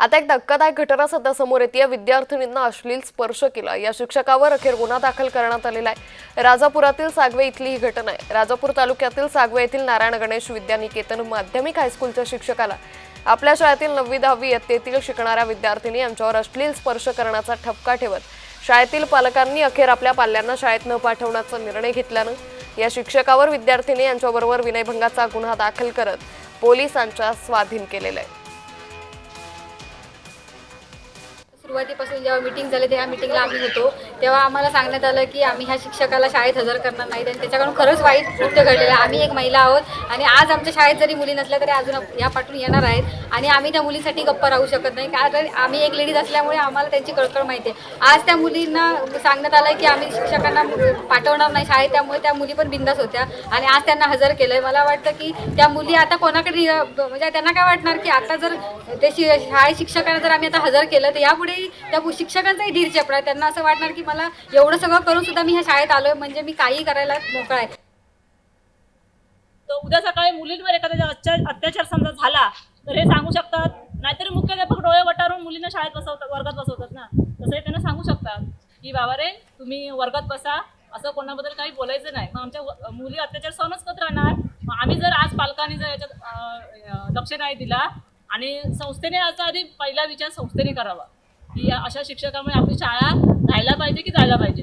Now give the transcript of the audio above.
आता एक धक्कादायक घटना सध्या समोर येते. विद्यार्थिनींना अश्लील स्पर्श केला. या शिक्षकावर अखेर गुन्हा दाखल करण्यात आलेला आहे. राजापुरातील सागवे इथली ही घटना आहे. राजापूर तालुक्यातील सागवे येथील नारायण गणेश विद्यानिकेतन माध्यमिक हायस्कूलच्या शिक्षकाला आपल्या शाळेतील नववी दहावी इयत्तेतील शिकणाऱ्या विद्यार्थिनी यांच्यावर अश्लील स्पर्श करण्याचा ठपका ठेवत शाळेतील पालकांनी अखेर आपल्या पाल्यांना शाळेत न पाठवण्याचा निर्णय घेतल्यानं या शिक्षकावर विद्यार्थिनी यांच्याबरोबर विनयभंगाचा गुन्हा दाखल करत पोलिसांच्या स्वाधीन केलेला आहे. सुरुवातीपासून जेव्हा मीटिंग झाली तेव्हा मीटिंगला आम्ही होतो. तेव्हा आम्हाला सांगण्यात आलं की आम्ही ह्या शिक्षकाला शाळेत हजर करणार नाहीत आणि त्याच्याकडून खरंच वाईट कृत्य घडलेलं आहे. आम्ही एक महिला आहोत आणि आज आमच्या शाळेत जरी मुली नसल्या तरी अजून ह्या पाठून येणार आहेत. आणि आम्ही त्या मुलीसाठी गप्प राहू शकत नाही. कारण आम्ही एक लेडीज असल्यामुळे आम्हाला त्यांची कळकळ माहिती आहे. आज त्या मुलींना सांगण्यात आलं की आम्ही शिक्षकांना पाठवणार नाही शाळेत. त्यामुळे त्या मुली पण बिंदास होत्या. आणि आज त्यांना हजर केलं आहे मला वाटतं की त्या मुली आता कोणाकडे म्हणजे त्यांना काय वाटणार की आता जर ते शि शाळेत शिक्षकांना जर आम्ही आता हजर केलं तर यापुढे त्या शिक्षकांचाही धीर चपडा त्यांना असं वाटणार की मला एवढं सगळं करून सुद्धा मी ह्या शाळेत आलोय म्हणजे मी काही करायला मोकळा आहे. तर उद्या सकाळी मुलींवर एखाद्या अत्याचार समजा झाला तर हे सांगू शकतात. नाहीतरी मुख्याध्यापक डोळे वटारून मुलींना शाळेत बसवतात वर्गात बसवतात ना. तसं हे त्यांना सांगू शकतात की बाबा रे तुम्ही वर्गात बसा. असं कोणाबद्दल काही बोलायचं नाही. मग आमच्या मुली अत्याचार सहनच करत राहणार. मग आम्ही जर आज पालकांनी जर याच्यात लक्ष नाही दिला आणि संस्थेने याचा आधी पहिला विचार संस्थेने करावा. की अशा शिक्षकामुळे आपली शाळा राहायला पाहिजे की जायला पाहिजे?